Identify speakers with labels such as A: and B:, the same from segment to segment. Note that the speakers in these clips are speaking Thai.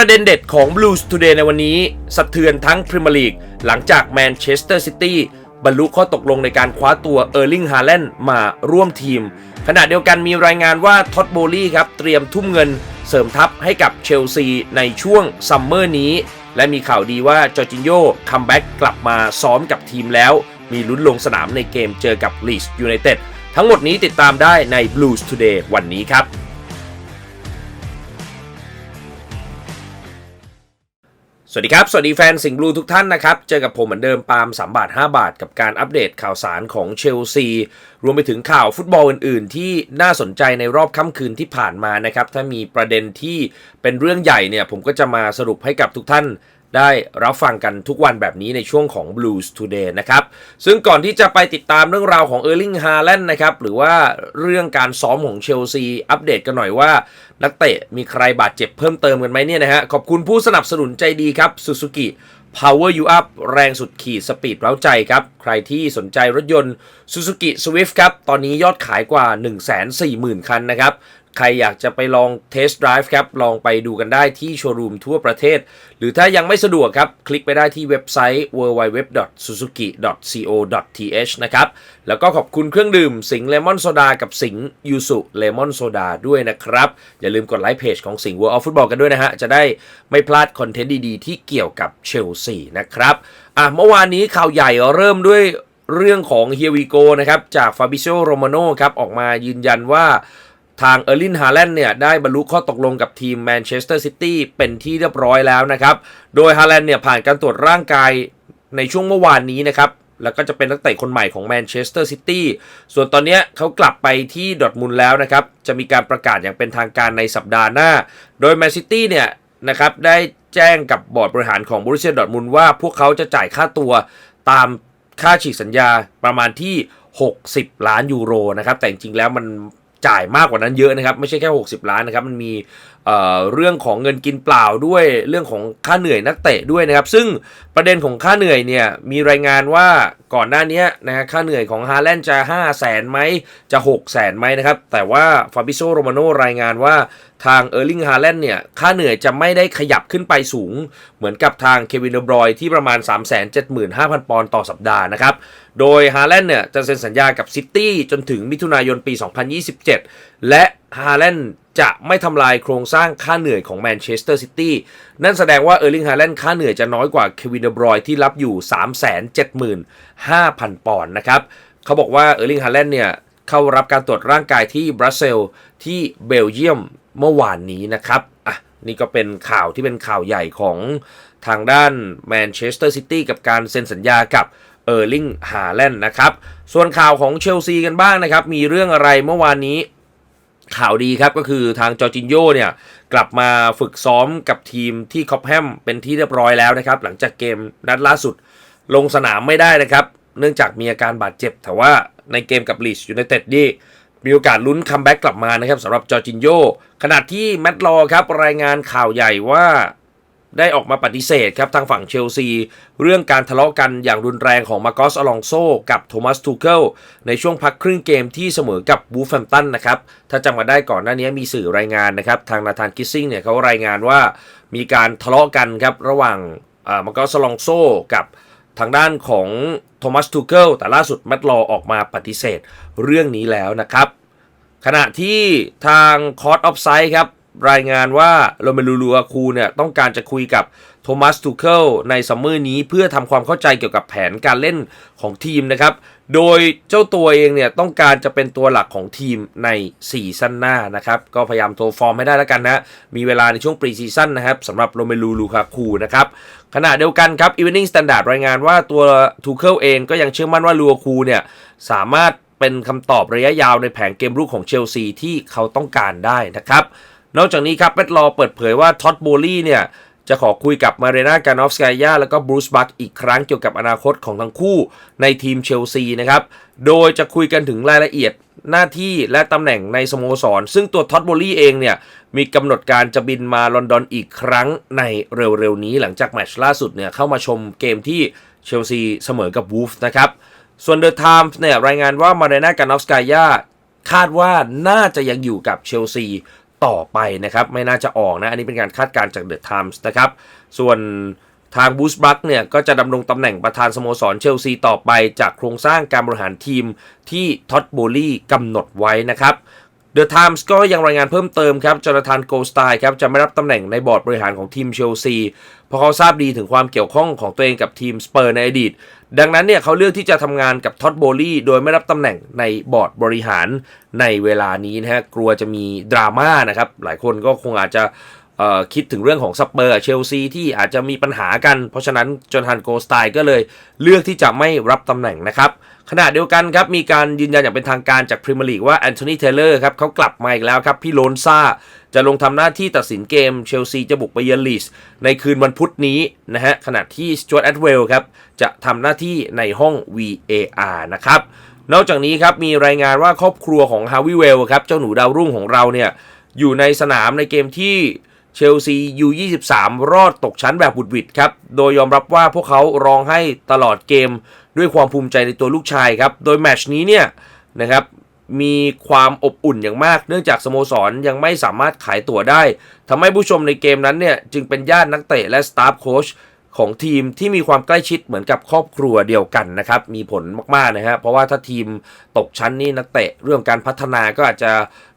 A: ประเด็นเด็ดของ Blues Today ในวันนี้ สะเทือนทั้งพรีเมียร์ลีกหลังจากแมนเชสเตอร์ซิตี้บรรลุข้อตกลงในการคว้าตัวเออร์ลิงฮาแลนด์มาร่วมทีม ขณะเดียวกันมีรายงานว่าท็อตโบลี่ครับ เตรียมทุ่มเงินเสริมทัพให้กับเชลซีในช่วงซัมเมอร์นี้ และมีข่าวดีว่าจอร์จินโยคัมแบ็กกลับมาซ้อมกับทีมแล้ว มีลุ้นลงสนามในเกมเจอกับลีสยูไนเต็ดทั้งหมดนี้ติดตามได้ใน Blues Today วันนี้ครับ สวัสดีครับ สวัสดีแฟนสิงห์บลูทุกท่านนะครับ เจอกับผมเหมือนเดิมปาล์ม3บาท 5 บาท กับการอัปเดตข่าวสารของเชลซี รวมไปถึงข่าวฟุตบอลอื่น ๆ ที่น่าสนใจในรอบค่ำคืนที่ผ่านมานะครับ ถ้ามีประเด็นที่เป็นเรื่องใหญ่เนี่ย ผมก็จะมาสรุปให้กับทุกท่าน ได้รับฟังกันทุกวันแบบนี้ในช่วงของ Blues Today นะครับ ซึ่งก่อนที่จะไปติดตามเรื่องราวของเออร์ลิงฮาแลนด์นะครับ หรือว่าเรื่องการซ้อมของเชลซี อัปเดตกันหน่อยว่า นักเตะมีใครบาดเจ็บเพิ่มเติมกันไหมเนี่ยนะฮะ ขอบคุณผู้สนับสนุนใจดีครับ Suzuki Power You Up แรงสุดขีดสปีดเร้าใจครับ ใครที่สนใจรถยนต์ Suzuki Swift ครับ ตอนนี้ยอดขายกว่า 140,000 คันนะครับ ใครอยากจะไปลองเทสต์ไดรฟ์ครับ ลองไปดูกันได้ที่โชว์รูมทั่วประเทศ หรือถ้ายังไม่สะดวกครับ คลิกไปได้ที่เว็บไซต์ www.suzuki.co.th นะครับ แล้วก็ขอบคุณเครื่องดื่มสิงเลมอนโซดากับสิงยูสุเลมอนโซดาด้วยนะครับ อย่าลืมกดไลค์เพจของสิง World of Football กันด้วยนะฮะ จะได้ไม่พลาดคอนเทนต์ดีๆ ที่เกี่ยวกับเชลซีนะครับอะเมื่อวานนี้ข่าวใหญ่เริ่มด้วยเรื่องของเฮียวีโกนะครับจากฟาบิโ o โรมาโนครับออกมายืนยันว่า ทางเออร์ลินฮาแลนด์เนี่ยได้บรรลุข้อตกลงกับทีมแมนเชสเตอร์ซิตี้เป็นที่เรียบร้อยแล้วนะครับ โดยฮาแลนด์เนี่ยผ่านการตรวจร่างกายในช่วงเมื่อวานนี้นะครับแล้วก็จะเป็นนักเตะคนใหม่ของแมนเชสเตอร์ซิตี้ ส่วนตอนนี้เขากลับไปที่ดอทมุนแล้วนะครับ จะมีการประกาศอย่างเป็นทางการในสัปดาห์หน้า โดยแมนซิตี้เนี่ยนะครับได้แจ้งกับบอร์ดบริหารของบรูเซียดอทมุนว่าพวกเขาจะจ่ายค่าตัวตามค่าฉีกสัญญาประมาณที่ 60 ล้านยูโรนะครับ แต่จริงๆแล้วมัน จ่ายมากกว่านั้นเยอะนะครับ ไม่ใช่แค่ 60 ล้านนะครับ มันมีเเรื่องของเงินกินเปล่าด้วย เรื่องของค่าเหนื่อยนักเตะด้วยนะครับ ซึ่งประเด็นของค่าเหนื่อยเนี่ยมีรายงานว่าก่อนหน้านี้นะฮะค่าเหนื่อยของฮาแลนด์จะ 5 0 0แสนไหมจะ6 0แสนไหมนะครับ แต่ว่าฟาบิโซโรมาโนรายงานว่าทางเออร์ลิงฮาแลนด์เนี่ยค่าเหนื่อยจะไม่ได้ขยับขึ้นไปสูง เหมือนกับทางเควินเดบรอยที่ประมาณ 375,000 ปอนด์ต่อสัปดาห์นะครับ โดยฮาแลนด์เนี่ยจะเซ็นสัญญากับซิตี้จนถึงมิถุนายนปี 2027 และฮาแลนด์จะไม่ทำลายโครงสร้างค่าเหนื่อยของแมนเชสเตอร์ซิตี้นั่นแสดงว่าเออร์ลิงฮาแลนด์ค่าเหนื่อยจะน้อยกว่าเควินเดบรอยที่รับอยู่ 375,000 ปอนด์นะครับ เขาบอกว่าเออร์ลิงฮาแลนด์เนี่ย เข้ารับการตรวจร่างกายที่บรัสเซลที่เบลเยียมเมื่อวานนี้นะครับอะนี่ก็เป็นข่าวที่เป็นข่าวใหญ่ของทางด้านแมนเชสเตอร์ซิตี้กับการเซ็นสัญญากับเออร์ลิงฮาแลนด์นะครับ ส่วนข่าวของเชลซีกันบ้างนะครับ มีเรื่องอะไรเมื่อวานนี้ ข่าวดีครับก็คือทางจอร์จินโยเนี่ยกลับมาฝึกซ้อมกับทีมที่คอปแฮมเป็นที่เรียบร้อยแล้วนะครับ หลังจากเกมนัดล่าสุดลงสนามไม่ได้นะครับ เนื่องจากมีอาการบาดเจ็บ แต่ว่าในเกมกับลีชยูไนเต็ดนี่มีโอกาสลุ้นคัมแบ็กกลับมานะครับสำหรับจอร์จินโยขณะที่แมตต์ลอครับรายงานข่าวใหญ่ว่า ได้ออกมาปฏิเสธครับทางฝั่งเชลซี เรื่องการทะเลาะกันอย่างรุนแรงของมาร์กสอลองโซกับโทมัสทูเคิลในช่วงพักครึ่งเกมที่เสมอกับบูฟแฟมตันนะครับถ้าจำมาได้ก่อนหน้านี้มีสื่อรายงานนะครับทางนาธานกิสซิงเนี่ยเขารายงานว่ามีการทะเลาะกันครับระหว่างมาร์กสอลองโซกับทางด้านของโทมัสทูเคิลแต่ล่าสุดแมตต์ลอออกมาปฏิเสธเรื่องนี้แล้วนะครับขณะที่ทางคอร์ออฟไซด์ครับ รายงานว่าโรเมลูลูอาคูเนี่ยต้องการจะคุยกับโทมัสทูเคิลในซัมเมอร์นี้เพื่อทำความเข้าใจเกี่ยวกับแผนการเล่นของทีมนะครับ โดยเจ้าตัวเองเนี่ยต้องการจะเป็นตัวหลักของทีมในซีซั่นหน้านะครับ ก็พยายามโทรฟอร์มให้ได้แล้วกันนะ มีเวลาในช่วงปรีซีซั่นนะครับสำหรับโรเมลูลูคาคูนะครับขณะเดียวกันครับ Evening Standard รายงานว่าตัวทูเคิลเองก็ยังเชื่อมั่นว่าลูอาคูเนี่ยสามารถเป็นคำตอบระยะยาวในแผนเกมรุกของเชลซีที่เขาต้องการได้นะครับ นอกจากนี้ครับเวทลอเปิดเผยว่าท็อตโบลี่เนี่ยจะขอคุยกับมาเรนาการอฟสกายาแล้วก็บรูซบัคอีกครั้งเกี่ยวกับอนาคตของทั้งคู่ในทีมเชลซีนะครับ โดยจะคุยกันถึงรายละเอียดหน้าที่และตำแหน่งในสโมสร ซึ่งตัวท็อตโบลี่เองเนี่ย มีกำหนดการจะบินมาลอนดอนอีกครั้งในเร็วๆนี้หลังจากแมตช์ล่าสุดเนี่ย เข้ามาชมเกมที่เชลซีเสมอกับวูฟส์นะครับ ส่วนเดอะไทมส์เนี่ยรายงานว่ามาเรนาการอฟสกายาคาดว่าน่าจะยังอยู่กับเชลซี ต่อไปนะครับ ไม่น่าจะออกนะ อันนี้เป็นการคาดการณ์จากเดอะไทมส์นะครับ ส่วนทางบูสบัคเนี่ยก็จะดำรงตำแหน่งประธานสโมสรเชลซีต่อไปจากโครงสร้างการบริหารทีมที่ท็อตโบลี่กำหนดไว้นะครับ เดอะไทมส์ก็ยังรายงานเพิ่มเติมครับจอร์แดนโกสไตน์ครับจะไม่รับตำแหน่งในบอร์ดบริหารของทีมเชลซีเพราะเขาทราบดีถึงความเกี่ยวข้องของตัวเองกับทีมสเปอร์ในอดีต ดังนั้นเนี่ยเขาเลือกที่จะทำงานกับท็อตโบลี่โดยไม่รับตำแหน่งในบอร์ดบริหารในเวลานี้นะฮะกลัวจะมีดราม่านะครับหลายคนก็คงอาจจะ คิดถึงเรื่องของสเปอร์เชลซีที่อาจจะมีปัญหากัน เพราะฉะนั้นจอร์นโกสไตน์ก็เลยเลือกที่จะไม่รับตำแหน่งนะครับขณะเดียวกันครับ มีการยืนยันอย่างเป็นทางการจากพรีเมียร์ลีกว่าแอนโทนีเทเลอร์ครับเขากลับมาอีกแล้วครับ พี่โลนซาจะลงทำหน้าที่ตัดสินเกมเชลซีจะบุกไปเยือนลีสในคืนวันพุธนี้นะฮะขณะที่สจวตแอดเวลครับ จะทำหน้าที่ในห้อง VAR นะครับนอกจากนี้ครับ มีรายงานว่าครอบครัวของฮาวิเวลครับ เจ้าหนูดาวรุ่งของเราเนี่ย อยู่ในสนามในเกมที่ เชลซียู23 รอดตกชั้นแบบบุดหวิดครับ โดยยอมรับว่าพวกเขาร้องให้ตลอดเกมด้วยความภูมิใจในตัวลูกชายครับ โดยแมตชนี้เนี่ยนะครับมีความอบอุ่นอย่างมาก เนื่องจากสโมสรยังไม่สามารถขายตั๋วได้ ทำให้ผู้ชมในเกมนั้นเนี่ยจึงเป็นญาตินักเตะและสตาฟโค้ชของทีมที่มีความใกล้ชิดเหมือนกับครอบครัวเดียวกันนะครับ มีผลมาก ๆ นะฮะ เพราะว่าถ้าทีมตกชั้นนี่นักเตะเรื่องการพัฒนาก็อาจจะ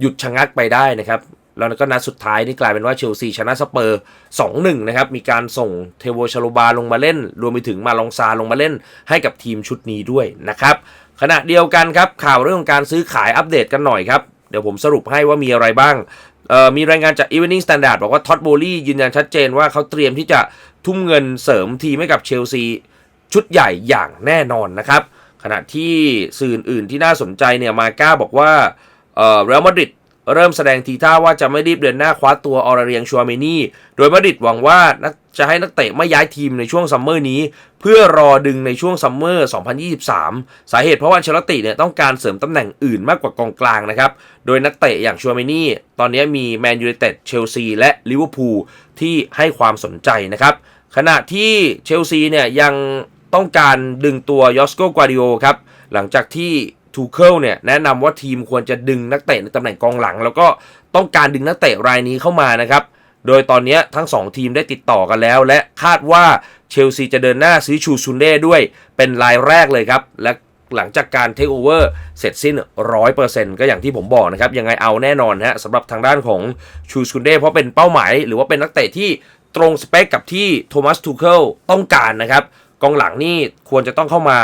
A: หยุดชะงักไปได้นะครับ แล้วก็นัดสุดท้ายนี่กลายเป็นว่าเชลซีชนะสเปอร์ 2-1 นะครับ มีการส่งเทโวชาโลบาลงมาเล่น รวมไปถึงมาลองซาลงมาเล่นให้กับทีมชุดนี้ด้วยนะครับ ขณะเดียวกันครับ ข่าวเรื่องของการซื้อขายอัปเดตกันหน่อยครับ เดี๋ยวผมสรุปให้ว่ามีอะไรบ้างมีรายงานจาก Evening Standard บอกว่าท็อตโบลี่ยืนยันชัดเจนว่าเขาเตรียมที่จะทุ่มเงินเสริมทีมให้กับเชลซีชุดใหญ่อย่างแน่นอนนะครับ ขณะที่สื่ออื่นที่น่าสนใจเนี่ยมาก้าบอกว่าเอ่อเรอัลมาดริด เริ่มแสดงทีท่าว่าจะไม่รีบเดินหน้าคว้าตัวออร์เรียงชัวเมนี่ โดยมาดริดหวังว่านักจะให้นักเตะไม่ย้ายทีมในช่วงซัมเมอร์นี้ เพื่อรอดึงในช่วงซัมเมอร์ 2023 สาเหตุเพราะว่าเชลติเนี่ยต้องการเสริมตำแหน่งอื่นมากกว่ากองกลางนะครับ โดยนักเตะอย่างชัวเมนี่ ตอนนี้มีแมนยูไนเต็ด เชลซี และลิเวอร์พูลที่ให้ความสนใจนะครับ ขณะที่เชลซีเนี่ยยังต้องการดึงตัวยอสโกกวาดิโอครับหลังจากที่ ทูเคิลเนี่ยแนะนำว่าทีมควรจะดึงนักเตะในตำแหน่งกองหลัง แล้วก็ต้องการดึงนักเตะรายนี้เข้ามานะครับ โดยตอนนี้ทั้ง 2 ทีมได้ติดต่อกันแล้ว และคาดว่าเชลซีจะเดินหน้าซื้อชูซุนเด้ด้วยเป็นรายแรกเลยครับ และหลังจากการเทคโอเวอร์เสร็จสิ้น 100%ก็อย่างที่ผมบอกนะครับ ยังไงเอาแน่นอนฮะสำหรับทางด้านของชูซุนเด้เพราะเป็นเป้าหมาย หรือว่าเป็นนักเตะที่ตรงสเปคกับที่โทมัสทูเคิลต้องการนะครับกองหลังนี่ควรจะต้องเข้ามา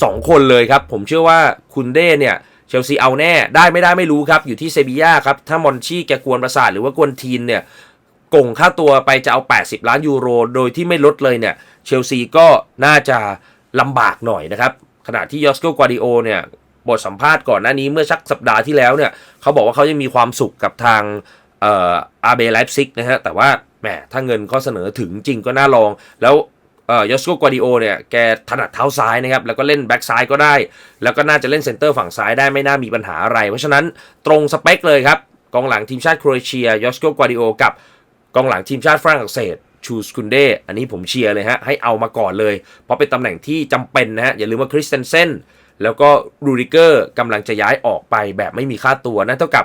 A: 2 คนเลยครับ ผมเชื่อว่าคุณเด้เนี่ยเชลซีเอาแน่ได้ไม่ได้ไม่รู้ครับ อยู่ที่เซบีย่าครับ ถ้ามอนชี่แกกวนประสาทหรือว่ากวนทีนเนี่ยก่งค่าตัวไปจะเอา 80 ล้านยูโร โดยที่ไม่ลดเลยเนี่ยเชลซีก็น่าจะลำบากหน่อยนะครับ ขณะที่ยอสโกกวาดิโอเนี่ยบทสัมภาษณ์ก่อนหน้านี้เมื่อสักสัปดาห์ที่แล้วเนี่ยเขาบอกว่าเขายังมีความสุขกับทางอ่ออาเบไลฟ์ซิกนะฮะแต่ว่าแหมถ้าเงินข้อเสนอถึงจริงก็น่าลองแล้ว เอ่อยอสโกกวาดิโอเนี่ยแกถนัดเท้าซ้ายนะครับ แล้วก็เล่นแบ็กซ้ายก็ได้ แล้วก็น่าจะเล่นเซนเตอร์ฝั่งซ้ายได้ไม่น่ามีปัญหาอะไร เพราะฉะนั้นตรงสเปคเลยครับ กองหลังทีมชาติโครเอเชียยอสโกกวาดิโอกับกองหลังทีมชาติฝรั่งเศสชูสกุนเดอันนี้ผมเชียร์เลยฮะ ให้เอามาก่อนเลย เพราะเป็นตำแหน่งที่จำเป็นนะฮะ อย่าลืมว่าคริสเตนเซนแล้วก็รูดิเกอร์กำลังจะย้ายออกไปแบบไม่มีค่าตัวนั่นเท่ากับ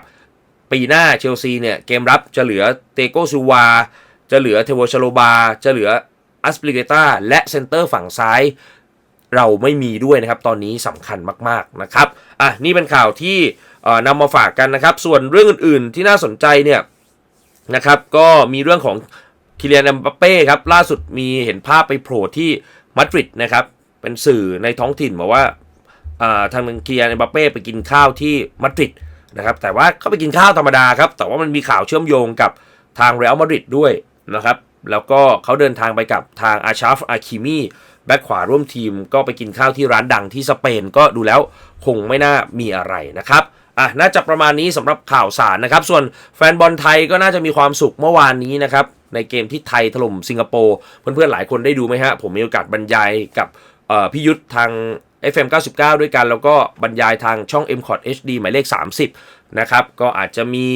A: ปีหน้าเชลซีเนี่ย เกมรับจะเหลือเตโกซูวา จะเหลือเทโวชโลบา จะเหลือ อัสปลิเกตาและเซนเตอร์ฝั่งซ้ายเราไม่มีด้วยนะครับ ตอนนี้สำคัญมากๆนะครับ อะ นี่เป็นข่าวที่นำมาฝากกันนะครับ ส่วนเรื่องอื่นๆที่น่าสนใจเนี่ยนะครับ ก็มีเรื่องของคิเลียน e มบัปเป้ครับ ล่าสุดมีเห็นภาพไปโผล่ที่มาดริดนะครับ เป็นสื่อในท้องถิ่นบอกว่าทางคิเลียน e มบัปเป้ไปกินข้าวที่มาดริดนะครับ แต่ว่าเขาไปกินข้าวธรรมดาครับ แต่ว่ามันมีข่าวเชื่อมโยงกับทางเรอัลมาดริดด้วยนะครับ แล้วก็เขาเดินทางไปกับทางอาชาฟอาคิมีแบ็คขวาร่วมทีมก็ไปกินข้าวที่ร้านดังที่สเปนก็ดูแล้วคงไม่น่ามีอะไรนะครับอะน่าจะประมาณนี้สำหรับข่าวสารนะครับ ส่วนแฟนบอลไทยก็น่าจะมีความสุขเมื่อวานนี้นะครับ ในเกมที่ไทยถล่มสิงคโปร์เพื่อนๆหลายคนได้ดูไหมฮะ ผมมีโอกาสบรรยายกับพี่ยุทธทาง FM 99 ด้วยกัน แล้วก็บรรยายทางช่อง m c o t HD หมายเลข 30 นะครับ ก็อาจจะมี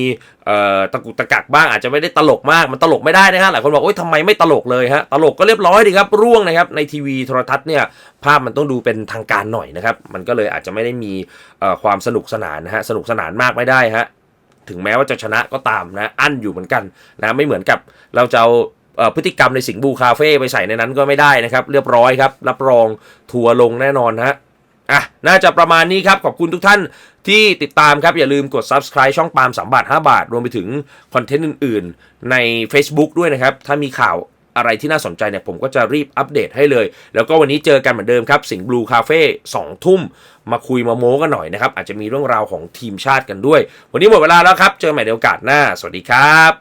A: ตะกุกตะกักบ้างอาจจะไม่ได้ตลกมากมันตลกไม่ได้นะฮะหลายคนบอกโอ๊ยทำไมไม่ตลกเลยฮะตลกก็เรียบร้อยดีครับ ร่วงนะครับในทีวีโทรทัศน์เนี่ยภาพมันต้องดูเป็นทางการหน่อยนะครับมันก็เลยอาจจะไม่ได้มีความสนุกสนานนะฮะสนุกสนานมากไม่ได้ฮะถึงแม้ว่าจะชนะก็ตามนะอั้นอยู่เหมือนกันนะไม่เหมือนกับเราจะเอา พฤติกรรมในสิงห์บูคาเฟ่ไปใส่ในนั้นก็ไม่ได้นะครับ เรียบร้อยครับ รับรองทัวร์ลงแน่นอนฮะอะน่าจะประมาณนี้ครับ ขอบคุณทุกท่านที่ติดตามครับ อย่าลืมกด subscribe ช่องปาล์ม3บาท 5 บาท รวมไปถึงคอนเทนต์อื่น ๆ ใน Facebook ด้วยนะครับ ถ้ามีข่าวอะไรที่น่าสนใจเนี่ยผมก็จะรีบอัปเดตให้เลย แล้วก็วันนี้เจอกันเหมือนเดิมครับ สิงห์บลูคาเฟ่สองทุ่ม มาคุยมาโม้กันหน่อยนะครับ อาจจะมีเรื่องราวของทีมชาติกันด้วย วันนี้หมดเวลาแล้วครับ เจอกันใหม่ในโอกาสหน้า สวัสดีครับ